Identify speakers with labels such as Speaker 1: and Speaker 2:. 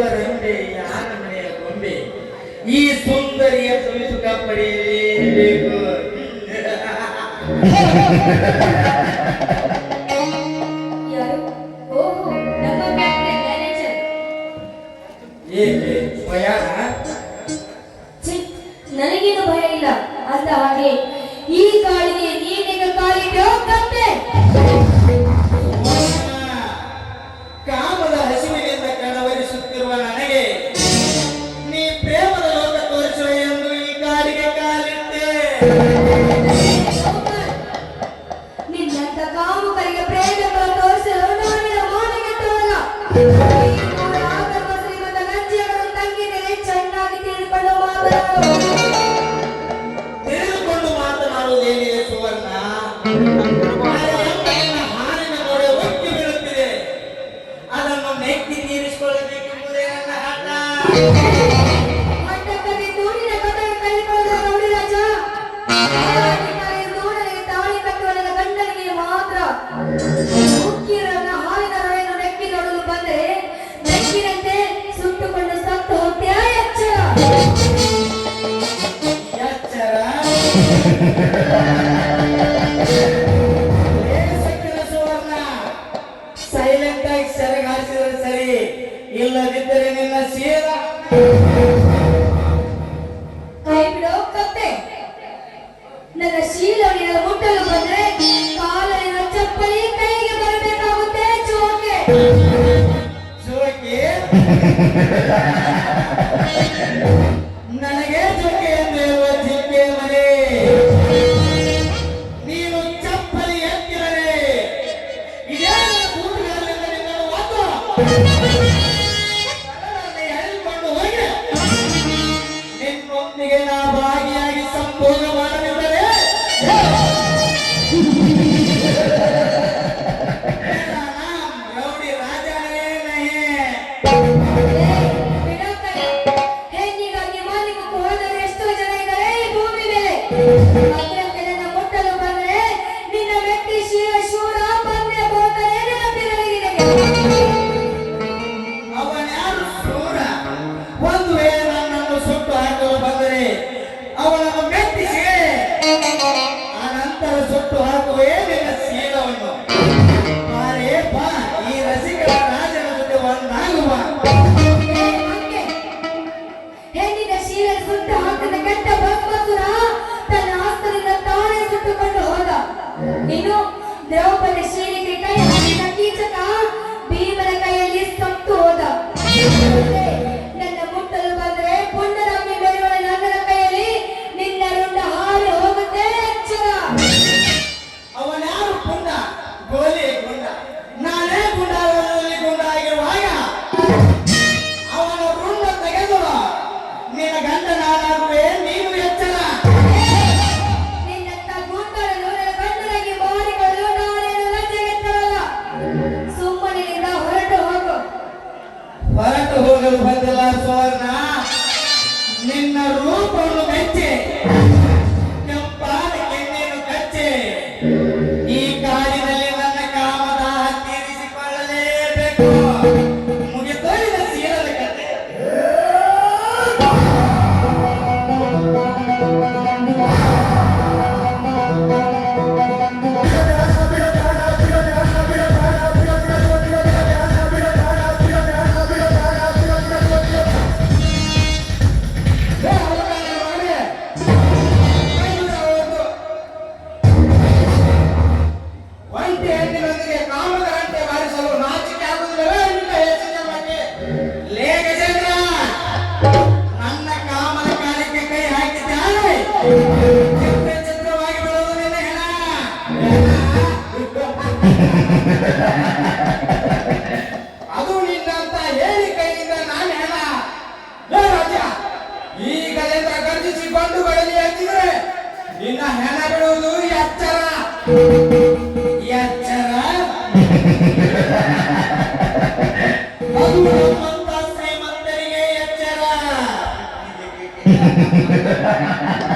Speaker 1: ರಂಬೆ ಯಾರನೆಯ ಗೊಂಬೆ? ಈ ಸುಂದರಿಯ ಸುಖ ಪಡೆಯಲೇಬೇಕು
Speaker 2: ನನಗೇನು ಭಯ ಇಲ್ಲ. ಅಂತ ಹಾಗೆ
Speaker 1: Yeah. ಸೈಲೆಂಟ್ ಆಗಿ ಸೆರೆಗೆ ಹಾರಿಸಿದ್ರೆ ಸರಿ ಇಲ್ಲದಿದ್ದರೆ ನಿನ್ನ ಸೀದ
Speaker 2: ನನ್ನ ಶೀಲ ಮುಟ್ಟಲು ಬಂದ್ರೆ ಕಾಲಿನ ಚಪ್ಪಲಿ ಕೈಗೆ ಬರಬೇಕಾಗುತ್ತೆ. ಜೋಕೆ
Speaker 1: ಜೋಕೆ vai ಅದು ನಿನ್ನಂತ ಹೇಳಿ ಕೈಯಿಂದ ನಾನು ಹೇಳ. ರಾಜ್ಯ ಈಗಲಿಂದ ಗರ್ಜಿಸಿ ಬಂದು ಬರಲಿ ಅಂತಿದ್ರೆ ನಿನ್ನ ಹೆಣ ಬಿಡುವುದು ಎಚ್ಚರ ಎಚ್ಚರ ಅದು ನಮ್ಮಂತ ಶ್ರೀಮಂತರಿಗೆ ಎಚ್ಚರ